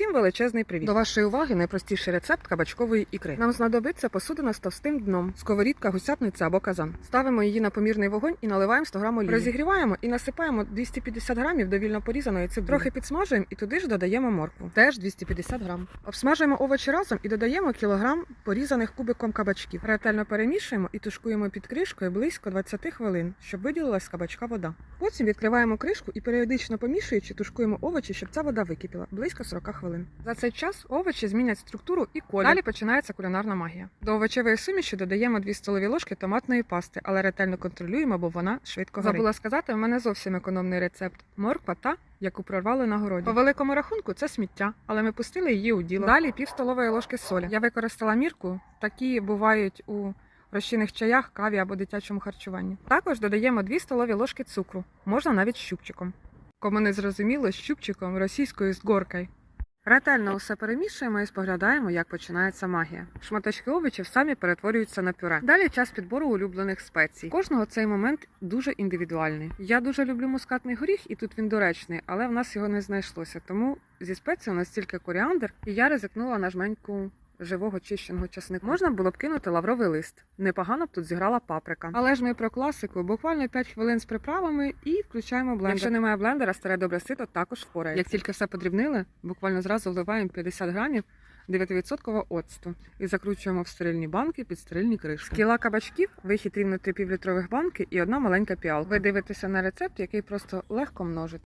Всім величезний привіт! До вашої уваги найпростіший рецепт кабачкової ікри. Нам знадобиться посудина з товстим дном, сковорідка, гусятниця або казан. Ставимо її на помірний вогонь і наливаємо 100 грам олії. Розігріваємо і насипаємо 250 грамів довільно порізаної цибулі. Трохи підсмажуємо і туди ж додаємо моркву. Теж 250 грам. Обсмажуємо овочі разом і додаємо кілограм порізаних кубиком кабачків. Ретельно перемішуємо і тушкуємо під кришкою близько 20 хвилин, щоб виділилась кабачка вода. Потім відкриваємо кришку і періодично помішуючи, тушкуємо овочі, щоб ця вода википіла близько 40 хвилин. За цей час овочі змінять структуру і колір. Далі починається кулінарна магія. До овочевої суміші додаємо 2 столові ложки томатної пасти, але ретельно контролюємо, бо вона швидко горить. Забула сказати, в мене зовсім економний рецепт. Морква та, яку прорвали на городі. По великому рахунку це сміття, але ми пустили її у діло. Далі пів столової ложки солі. Я використала мірку. Такі бувають у розчинних чаях, каві або дитячому харчуванні. Також додаємо 2 столові ложки цукру, можна навіть щупчиком. Кому не зрозуміло, щупчиком російською з горкою. Ретельно усе перемішуємо і споглядаємо, як починається магія. Шматочки овочів самі перетворюються на пюре. Далі час підбору улюблених спецій. Кожного цей момент дуже індивідуальний. Я дуже люблю мускатний горіх, і тут він доречний, але в нас його не знайшлося. Тому зі спецій у нас тільки коріандр, і я ризикнула на жменьку живого чищеного часнику. Можна було б кинути лавровий лист. Непогано б тут зіграла паприка. Але ж ми про класику, буквально 5 хвилин з приправами і включаємо блендер. Якщо немає блендера, старе добре сито також впорається. Як тільки все подрібнили, буквально зразу вливаємо 50 грамів 9% оцту і закручуємо в стерильні банки під стерильні кришки. З кіла кабачків вихід рівно 3 півлітрових банки і одна маленька піалка. Ви дивитеся на рецепт, який просто легко множить.